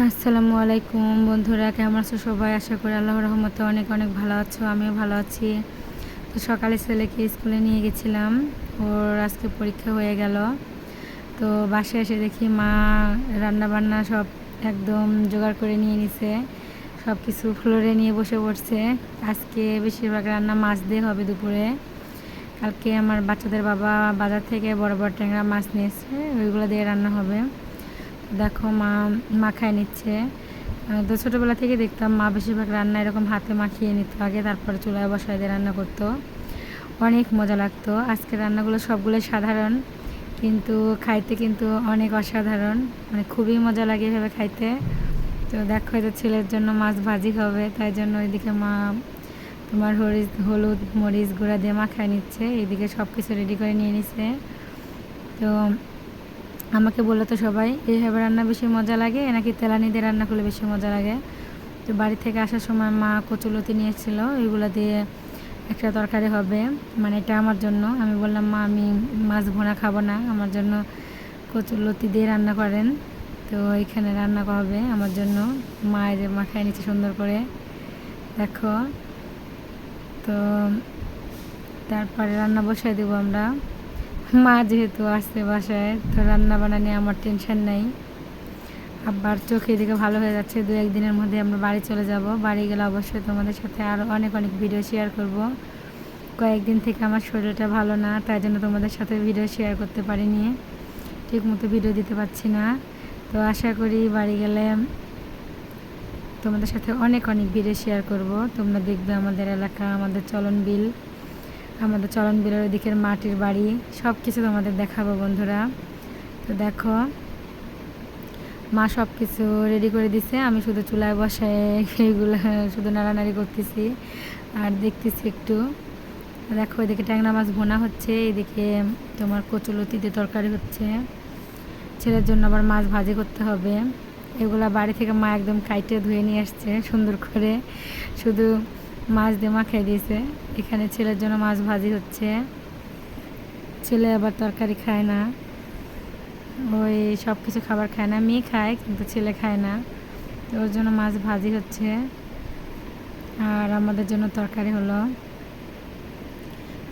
আসসালামু আলাইকুম বন্ধুরা, কেমন আছো সবাই? আশা করি আল্লাহর রহমতে অনেক অনেক ভালো আছো, আমিও ভালো আছি। তো সকালে ছেলেকে স্কুলে নিয়ে গেছিলাম, ওর আজকে পরীক্ষা হয়ে গেল। তো বাসায় এসে দেখি মা রান্না বান্না সব একদম জোগাড় করে নিয়ে নিছে সব কিছু ফ্লোরে নিয়ে বসে পড়ছে। আজকে বেশিরভাগ রান্না মাছ দিয়ে হবে দুপুরে। কালকে আমার বাচ্চাদের বাবা বাজার থেকে বড় বড় ট্যাংরা মাছ নিয়েছে, ওইগুলো দিয়ে রান্না হবে। দেখো মা মাখায় নিচ্ছে। তো ছোটোবেলা থেকে দেখতাম মা বেশিরভাগ রান্না এরকম হাতে মাখিয়ে নিত। আগে তারপরে চুলায় বসায় দিয়ে রান্না করতো। অনেক মজা লাগতো। আজকের রান্নাগুলো সবগুলো সাধারণ, কিন্তু খাইতে কিন্তু অনেক অসাধারণ। মানে খুবই মজা লাগে এভাবে খাইতে। তো দেখো হয়তো ছেলের জন্য মাছ ভাজি হবে, তাই জন্য ওইদিকে মা তোমার হরিচ হলুদ, মরিচ গুঁড়া দিয়ে মাখায় নিচ্ছে। এইদিকে সব কিছু রেডি করে নিয়ে নিছে। তো আমাকে বলল তো সবাই, এইভাবে রান্না বেশি মজা লাগে নাকি তেলানি দিয়ে রান্না করলে বেশি মজা লাগে? তো বাড়ি থেকে আসার সময় মা কচুলতি নিয়েছিল এগুলো দিয়ে একটা তরকারি হবে। মানে এটা আমার জন্য। আমি বললাম, মা, আমি মাছ ভোনা খাব না, আমার জন্য কচুলতি দিয়ে রান্না করেন। তো এখানে রান্না হবে আমার জন্য। মা এই মাখায় নিচ্ছে সুন্দর করে। দেখো। তো তারপরে রান্না বসাই দেবো আমরা। মা যেহেতু আসছে বাসায়, তো রান্না বান্না নিয়ে আমার টেনশন নেই। আবার চোখে দিকে ভালো হয়ে যাচ্ছে, দু একদিনের মধ্যে আমরা বাড়ি চলে যাব। বাড়ি গেলে অবশ্যই তোমাদের সাথে আরও অনেক অনেক ভিডিও শেয়ার করব। কয়েকদিন থেকে আমার শরীরটা ভালো না, তাই জন্য তোমাদের সাথে ভিডিও শেয়ার করতে পারিনি। ঠিক মতো ভিডিও দিতে পারছি না। তো আশা করি বাড়ি গেলে তোমাদের সাথে অনেক অনেক ভিডিও শেয়ার করব। তোমরা দেখবে আমাদের এলাকা, আমাদের চলন বিল আমাদের চলন বিলের ওদিকের মাটির বাড়ি সব কিছু তোমাদের দেখাবো বন্ধুরা। তো দেখো, মা সব কিছু রেডি করে দিছে, আমি শুধু চুলায় বসায় এইগুলো শুধু নাড়ানাড়ি করতেছি আর দেখতেছি একটু। দেখো, এদিকে ট্যাংরা মাছ ভোনা হচ্ছে, এদিকে তোমার কচুলতি দিয়ে তরকারি হচ্ছে। ছেলের জন্য আবার মাছ ভাজি করতে হবে। এগুলা বাড়ি থেকে মা একদম কাইটে ধুয়ে নিয়ে আসছে সুন্দর করে। শুধু মাছ দিয়ে মাখিয়ে দিয়েছে। এখানে ছেলের জন্য মাছ ভাজি হচ্ছে। ছেলে আবার তরকারি খায় না। ওই সব কিছু খাবার খায় না। মেয়ে খায়, কিন্তু ছেলে খায় না। তো ওর জন্য মাছ ভাজি হচ্ছে। আর আমাদের জন্য তরকারি হলো।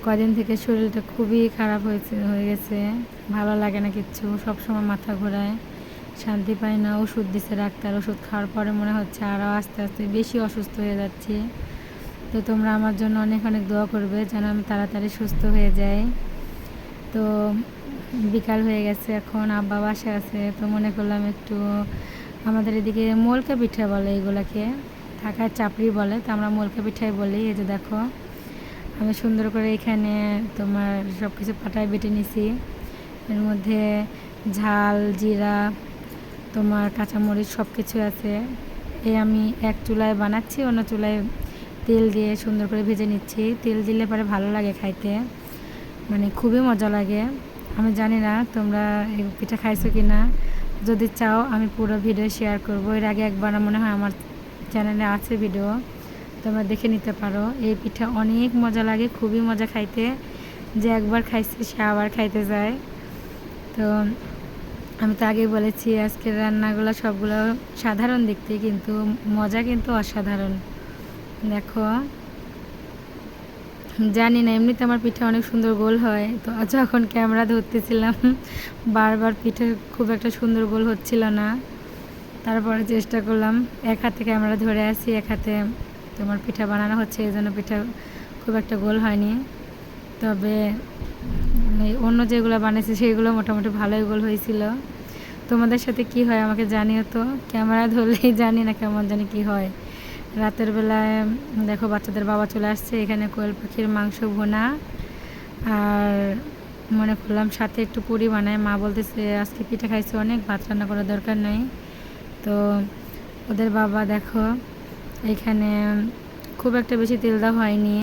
কদিন থেকে শরীরটা খুবই খারাপ হয়েছে, হয়ে গেছে। ভালো লাগে না কিচ্ছু। সবসময় মাথা ঘোরায়। শান্তি পাই না। ওষুধ দিছে ডাক্তার। ওষুধ খাওয়ার পরে মনে হচ্ছে আরও আস্তে আস্তে বেশি অসুস্থ হয়ে যাচ্ছি। তো তোমরা আমার জন্য অনেক অনেক দোয়া করবে যেন আমি তাড়াতাড়ি সুস্থ হয়ে যাই। তো বিকাল হয়ে গেছে, এখন আব্বা বাসায় আছে, তো মনে করলাম একটু আমাদের এদিকে মলকা পিঠা বলে এগুলাকে ঢাকায় চাপড়ি বলে, তো আমরা মলকা পিঠাই বলি। এই যে দেখো, আমি সুন্দর করে এখানে তোমার সব কিছু পাটায় বেটে নিছি। এর মধ্যে ঝাল, জিরা, তোমার কাঁচামরিচ সব কিছু আছে। এই আমি এক চুলায় বানাচ্ছি, অন্য চুলায় তেল দিয়ে সুন্দর করে ভেজে নিচ্ছি। তেল দিলে পরে ভালো লাগে খাইতে। মানে খুবই মজা লাগে। আমি জানি না তোমরা এই পিঠা খাইছো কি না যদি চাও আমি পুরো ভিডিও শেয়ার করব। এর আগে একবার মনে হয় আমার চ্যানেলে আছে ভিডিও তোমরা দেখে নিতে পারো। এই পিঠা অনেক মজা লাগে, খুবই মজা খাইতে। যে একবার খাইছে, সে আবার খাইতে যায়। তো আমি তো আগেই বলেছি, আজকের রান্নাগুলো সবগুলো সাধারণ দেখতে, কিন্তু মজা কিন্তু অসাধারণ। দেখো। জানি না, এমনিতে আমার পিঠা অনেক সুন্দর গোল হয়, তো যখন ক্যামেরা ধরতেছিলাম। বারবার পিঠে খুব একটা সুন্দর গোল হচ্ছিল না। তারপরে চেষ্টা করলাম, এক হাতে ক্যামেরা ধরে আছি, এক হাতে তোমার পিঠা বানানো হচ্ছে, এই জন্য পিঠা খুব একটা গোল হয়নি। তবে অন্য যেগুলো বানিয়েছি, সেগুলো মোটামুটি ভালোই গোল হয়েছিল। তোমাদের সাথে কি হয় আমাকে জানিও তো, ক্যামেরা ধরলেই জানি না কেমন জানি কি হয়। রাতের বেলায়, দেখো বাচ্চাদের বাবা চলে আসছে, এখানে কোয়েল পাখির মাংস ভোনা। আর মনে করলাম সাথে একটু পুরি বানায়। মা বলতেছে, আজকে পিঠে খাইছে অনেক, ভাত রান্না করার দরকার নেই। তো ওদের বাবা, দেখো, এখানে খুব একটা বেশি তেল দেওয়া হয়নি।